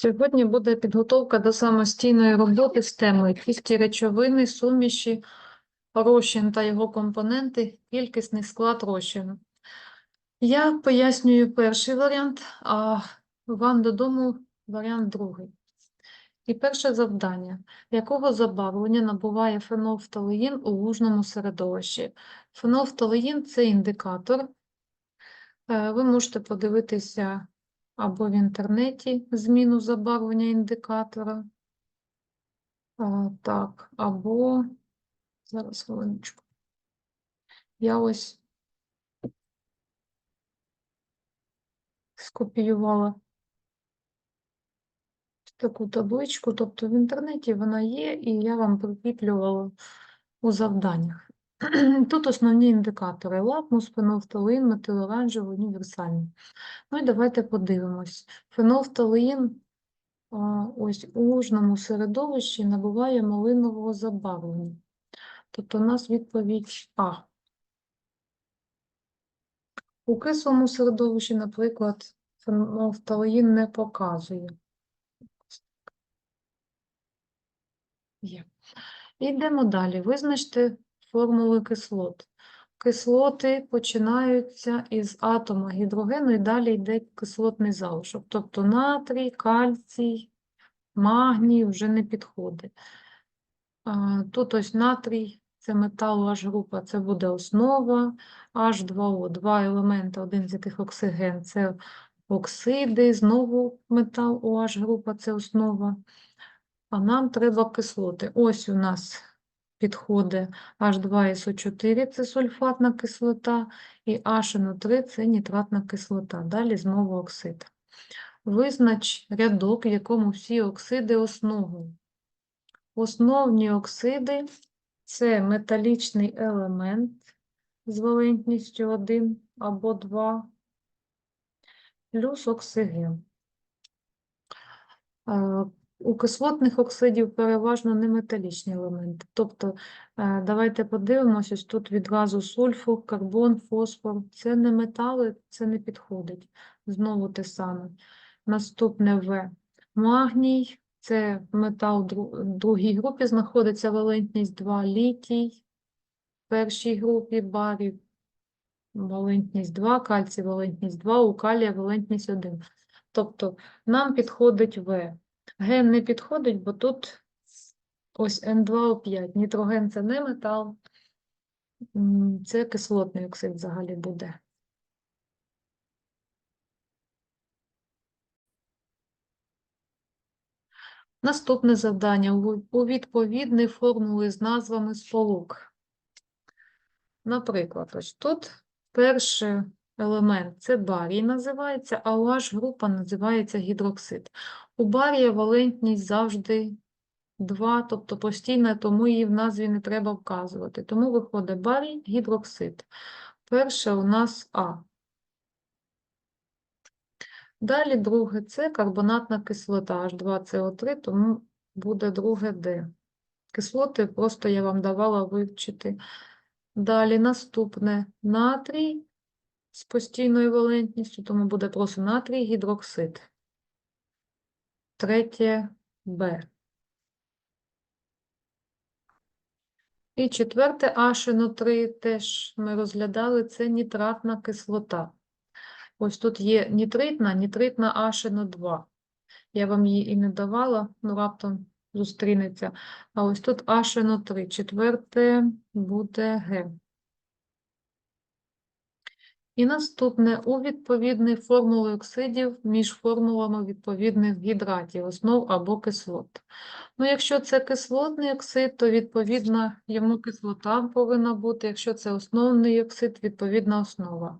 Сьогодні буде підготовка до самостійної роботи з темою кількість речовини, суміші, розчин та його компоненти, кількісний склад розчину. Я пояснюю перший варіант, а вам додому варіант другий. І перше завдання. Якого забарвлення набуває фенолфталеїн у лужному середовищі? Фенолфталеїн – це індикатор. Е, Ви можете подивитися або в інтернеті зміну забарвлення індикатора. А, так, або зараз хвилиночку. Я ось скопіювала таку табличку, тобто в інтернеті вона є, і я вам прикріплювала у завданнях. Тут основні індикатори: лакмус, фенолфталеїн, метилоранжевий, універсальний. Ну і давайте подивимось. Фенолфталеїн ось у лужному середовищі набуває малинового забарвлення. Тобто у нас відповідь А. У кислому середовищі, наприклад, фенолфталеїн не показує. Є. Йдемо далі. Визначте формули кислот. Кислоти починаються із атома гідрогену і далі йде кислотний залишок. Тобто натрій, кальцій, магній вже не підходить. Тут ось натрій, це метал H-група, це буде основа, H2O, два елементи, один з яких оксиген, це оксиди, знову метал OH група, це основа. А нам треба кислоти. Ось у нас підходить H2SO4 це сульфатна кислота, і HNO3 це нітратна кислота. Далі знову оксид. Визнач рядок, в якому всі оксиди основу. Основні оксиди це металічний елемент з валентністю 1 або 2, плюс оксиген. У кислотних оксидів переважно неметалічні елементи. Тобто, е, давайте подивимося, ось тут відразу сульфур, карбон, фосфор. Це не метали, це не підходить. Знову те саме. Наступне В. Магній це метал дру- другій групі знаходиться валентність 2, літій в першій групі, барій валентність 2, кальцій валентність 2, у калія валентність 1. Тобто нам підходить В. Ген не підходить, бо тут ось N2O5. Нітроген це не метал, це кислотний оксид взагалі буде. Наступне завдання. У відповідні формули з назвами сполук. Наприклад, ось тут перший елемент це барій називається, а OH група називається гідроксид. У барія валентність завжди 2, тобто постійна, тому її в назві не треба вказувати. Тому виходить барій, гідроксид. Перше у нас А. Далі друге це карбонатна кислота H2CO3, тому буде друге Д. Кислоти просто я вам давала вивчити. Далі наступне натрій з постійною валентністю, тому буде просто натрій гідроксид. Третє Б. І четверте HNO3 теж ми розглядали, це нітратна кислота. Ось тут є нітритна, нітритна HNO2. Я вам її і не давала, ну раптом зустрінеться. А ось тут HNO3. Четверте буде Г. І наступне у відповідні формули оксидів між формулами відповідних гідратів, основ або кислот. Ну, якщо це кислотний оксид, то відповідно йому кислота повинна бути. Якщо це основний оксид, відповідна основа.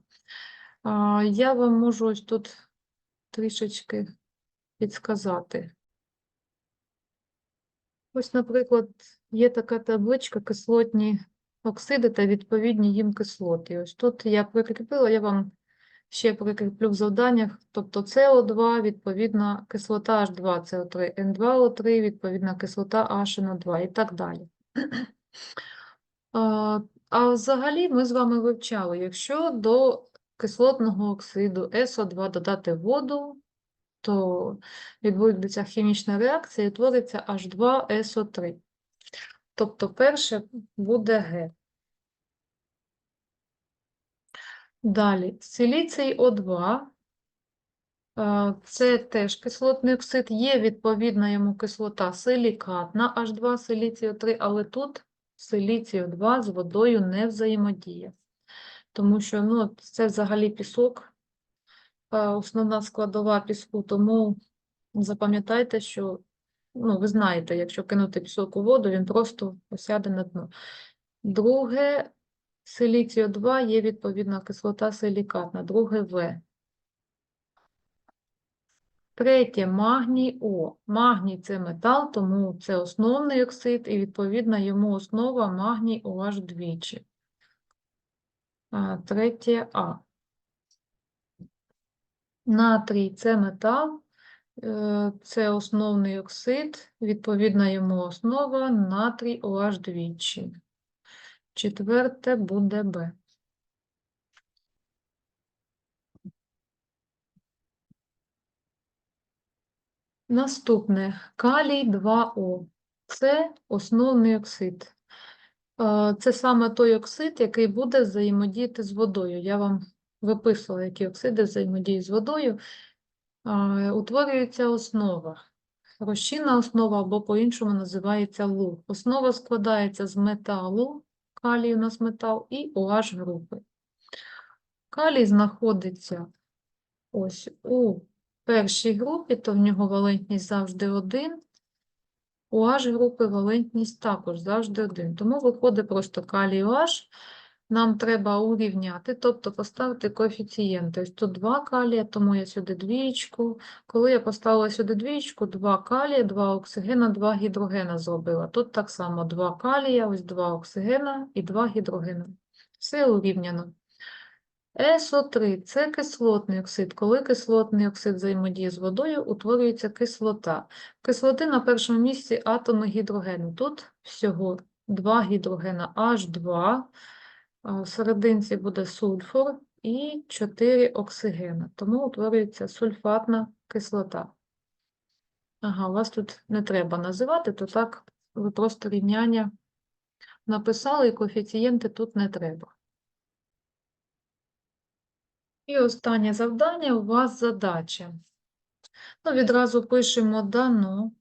Я вам можу ось тут трішечки підсказати. Ось, наприклад, є така табличка кислотні оксиди та відповідні їм кислоти. Ось тут я прикріпила, я вам ще прикріплю в завданнях, тобто СО2, відповідна кислота H2CO3, N2O3, відповідна кислота HNO2 і так далі. А, взагалі ми з вами вивчали, якщо до кислотного оксиду СО2 додати воду, то відбудеться хімічна реакція і утвориться H2SO3. Тобто перше буде Г. Далі, силіцій О2. Е, Це теж кислотний оксид, є відповідна йому кислота силікатна H2 силіцію 3, але тут силіцію 2 з водою не взаємодіє. Тому що ну, це взагалі пісок, е, основна складова піску, тому запам'ятайте, що ну, ви знаєте, якщо кинути пісок у воду, він просто осяде на дно. Друге, силіцію 2 є відповідна кислота силікатна, друге В. Третє магній О. Магній це метал, тому це основний оксид, і відповідно йому основа магній OH двічі. Третє А. Натрій це метал, е, це основний оксид, відповідна йому основа натрій OH двічі. Четверте буде Б. Наступне калій 2О. Це основний оксид. Е, Це саме той оксид, який буде взаємодіяти з водою. Я вам виписувала, які оксиди взаємодіють з водою. Е, Утворюється основа. Розчинна основа або по-іншому називається луг. Основа складається з металу, калій у нас метал, і OH групи. Калій знаходиться ось у першій групі, то в нього валентність завжди 1. У H групи валентність також завжди 1. Тому виходить просто калій OH. Нам треба урівняти, тобто поставити коефіцієнти. Ось тут 2 калія, тому я сюди двічку. Коли я поставила сюди двічку, 2 калія, 2 оксигена, 2 гідрогена зробила. Тут так само 2 калія, ось 2 оксигена і 2 гідрогена. Все урівняно. СО3 – це кислотний оксид. Коли кислотний оксид взаємодіє з водою, утворюється кислота. Кислоти на першому місці атоми гідрогену. Тут всього два гідрогена H2, а в серединці буде сульфур і 4 оксигена. Тому утворюється сульфатна кислота. Ага, у вас тут не треба називати, то так ви просто рівняння написали, і коефіцієнти тут не треба. І останнє завдання у вас задача. Ну, відразу пишемо дано.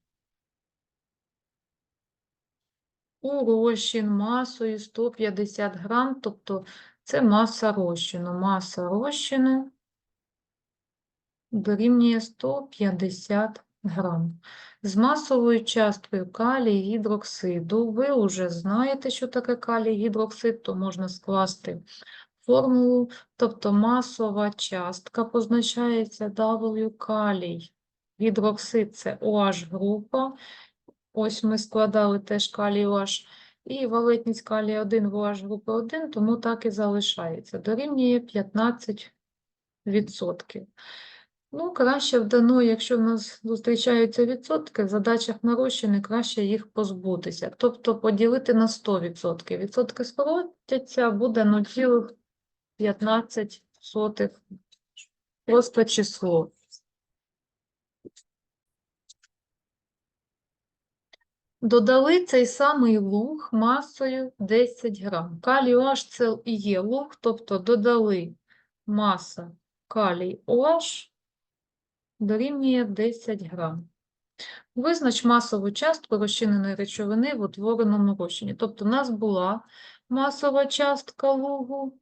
У розчин масою 150 грам, тобто це маса розчину. Маса розчину дорівнює 150 грам. З масовою часткою калій гідроксиду. Ви вже знаєте, що таке калій гідроксид, то можна скласти формулу, тобто масова частка позначається W калій. Гідроксид це OH група. Ось ми складали теж калій OH. І валентність калія 1 в OH групи 1, тому так і залишається. Дорівнює 15%. Ну, краще вдано, якщо в нас зустрічаються відсотки, в задачах нарощення краще їх позбутися. Тобто поділити на 100%. Відсотки скоротяться, буде 0,15 просто число. Додали цей самий луг масою 10 грам. Калій OH це і є луг, тобто додали маса калій OH дорівнює 10 грам. Визнач масову частку розчиненої речовини в утвореному розчині. Тобто у нас була масова частка лугу,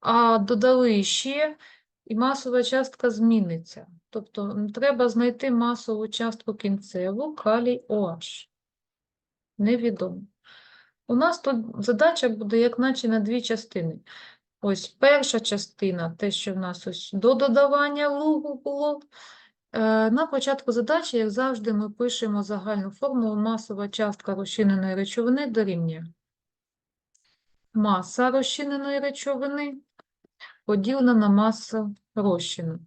а додали ще, і масова частка зміниться. Тобто треба знайти масову частку кінцеву калій OH. Невідомо. У нас тут задача буде, як наче на дві частини. Ось перша частина, те, що в нас ось до додавання лугу було. Е, На початку задачі, як завжди, ми пишемо загальну формулу масова частка розчиненої речовини дорівнює. Маса розчиненої речовини поділена на масу розчину.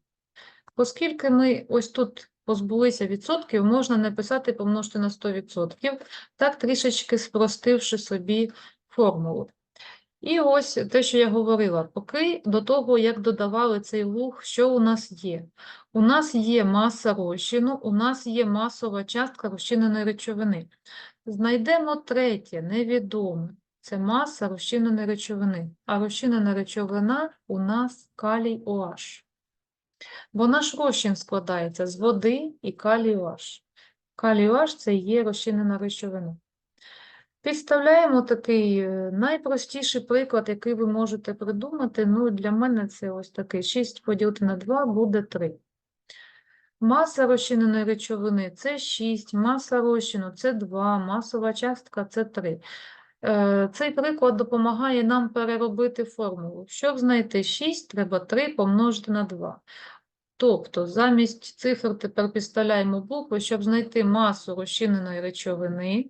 Оскільки ми ось тут позбулися відсотків, можна написати помножити на 100%, так трішечки спростивши собі формулу. І ось те, що я говорила, поки до того, як додавали цей луг, що у нас є? У нас є маса розчину, у нас є масова частка розчиненої речовини. Знайдемо третє, невідоме. Це маса розчиненої речовини. А розчинена речовина у нас калій OH. Бо наш розчин складається з води і калій OH. Калій OH – це є розчинена речовина. Підставляємо такий е, найпростіший приклад, який ви можете придумати. Ну, для мене це ось такий 6 поділити на 2 буде 3. Маса розчиненої речовини це 6, маса розчину це 2, масова частка це 3. Е, Цей приклад допомагає нам переробити формулу. Щоб знайти 6, треба 3 помножити на 2. Тобто замість цифр тепер підставляємо букви, щоб знайти масу розчиненої речовини.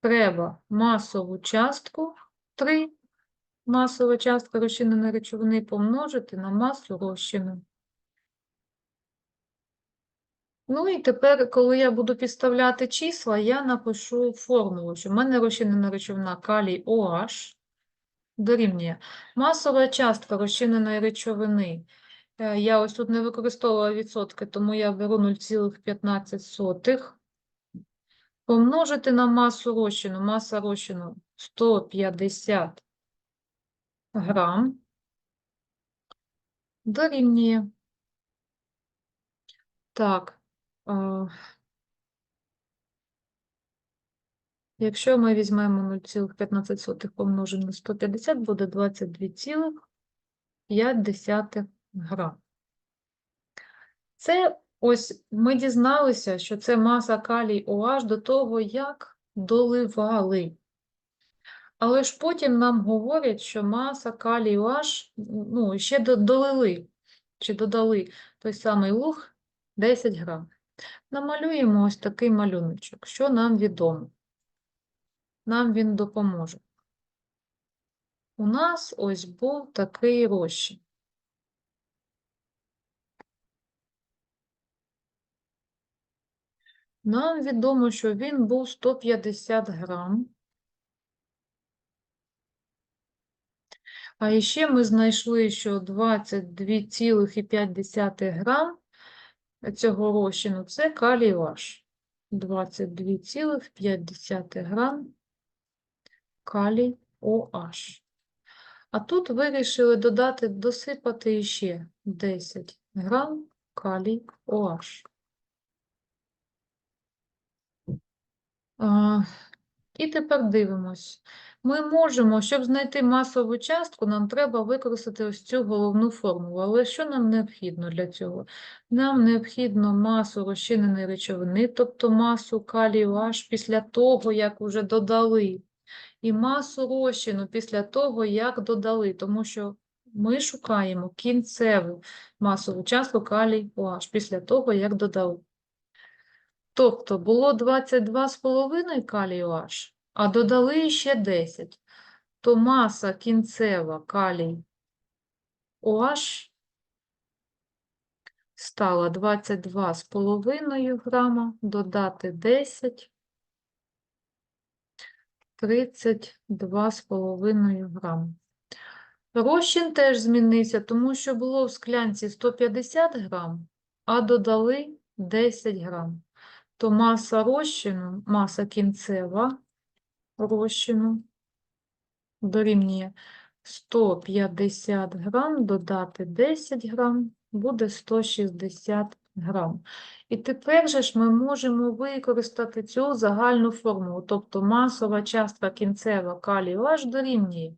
Треба масову частку 3, масова частка розчиненої речовини помножити на масу розчину. Ну і тепер, коли я буду підставляти числа, я напишу формулу, що в мене розчинена речовина калій OH дорівнює масова частка розчиненої речовини. Е, Я ось тут не використовувала відсотки, тому я беру 0,15 помножити на масу розчину. Маса розчину 150 грам дорівнює. Так. Якщо ми візьмемо 0,15 помножимо на 150, буде 22,5 грам. Це ось ми дізналися, що це маса калій OH до того, як доливали. Але ж потім нам говорять, що маса калій OH, ну, ще до- долили, чи додали той самий луг 10 грам. Намалюємо ось такий малюночок, що нам відомо. Нам він допоможе. У нас ось був такий розчин. Нам відомо, що він був 150 грам. А іще ми знайшли, що 22,5 грам цього розчину – це калій ваш. 22,5 грам калій OH. А тут вирішили додати, досипати ще 10 грам калій OH. І тепер дивимось. Ми можемо, щоб знайти масову частку, нам треба використати ось цю головну формулу. Але що нам необхідно для цього? Нам необхідно масу розчиненої речовини, тобто масу калію аж після того, як вже додали, і масу розчину після того, як додали, тому що ми шукаємо кінцеву масову частку калій OH після того, як додали. Тобто було 22,5 калію H, а додали ще 10, то маса кінцева калій. OH стала 22,5 грама, додати 10, 32,5 грама. Розчин теж змінився, тому що було в склянці 150 грам, а додали 10 грам. То маса розчину, маса кінцева розчину дорівнює 150 грам, додати 10 грам, буде 160 грам. І тепер же ж ми можемо використати цю загальну формулу, тобто масова частка кінцева калію H дорівнює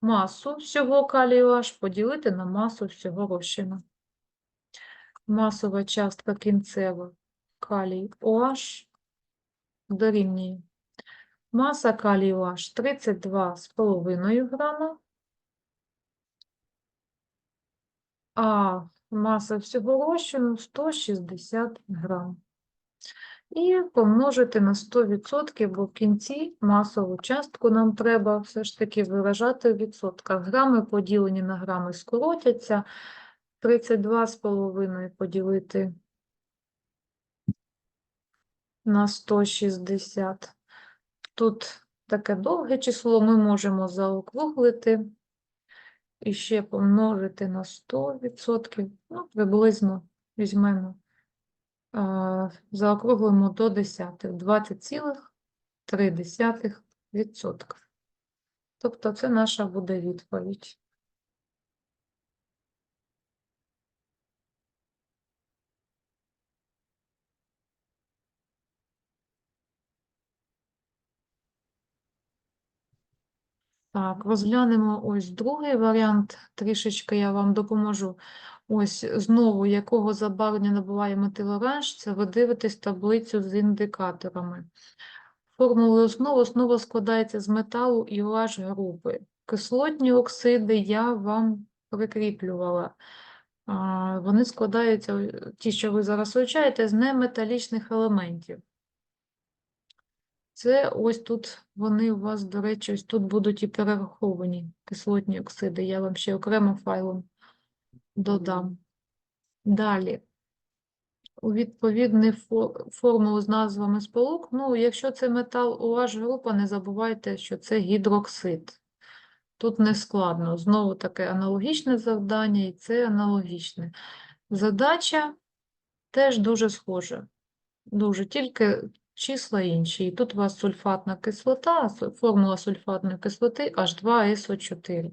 масу всього калію H поділити на масу всього розчину. Масова частка кінцева калій OH дорівнює. Маса калію OH 32,5 грама, а маса всього розчину 160 грам. І помножити на 100%, бо в кінці масову частку нам треба все ж таки виражати в відсотках. Грами поділені на грами скоротяться. 32,5 поділити на 160 Тут таке довге число ми можемо заокруглити і ще помножити на 100%, ну, приблизно візьмемо, заокруглимо до десятих, 20,3%. Тобто це наша буде відповідь. Так, розглянемо ось другий варіант. Трішечки я вам допоможу. Ось знову, якого забарвлення набуває метилоранж, це ви дивитесь таблицю з індикаторами. Формулою основ основа складається з металу і OH групи. Кислотні оксиди я вам прикріплювала. Вони складаються, ті, що ви зараз вивчаєте, з неметалічних елементів. Це ось тут вони у вас, до речі, ось тут будуть і перераховані кислотні оксиди. Я вам ще окремо файлом додам. Далі. У відповідний формулу з назвами сполук. Ну, якщо це метал OH група, не забувайте, що це гідроксид. Тут не складно. Знову таке аналогічне завдання, і це аналогічне. Задача теж дуже схожа. Дуже, тільки числа інші. І тут у вас сульфатна кислота, формула сульфатної кислоти H2SO4.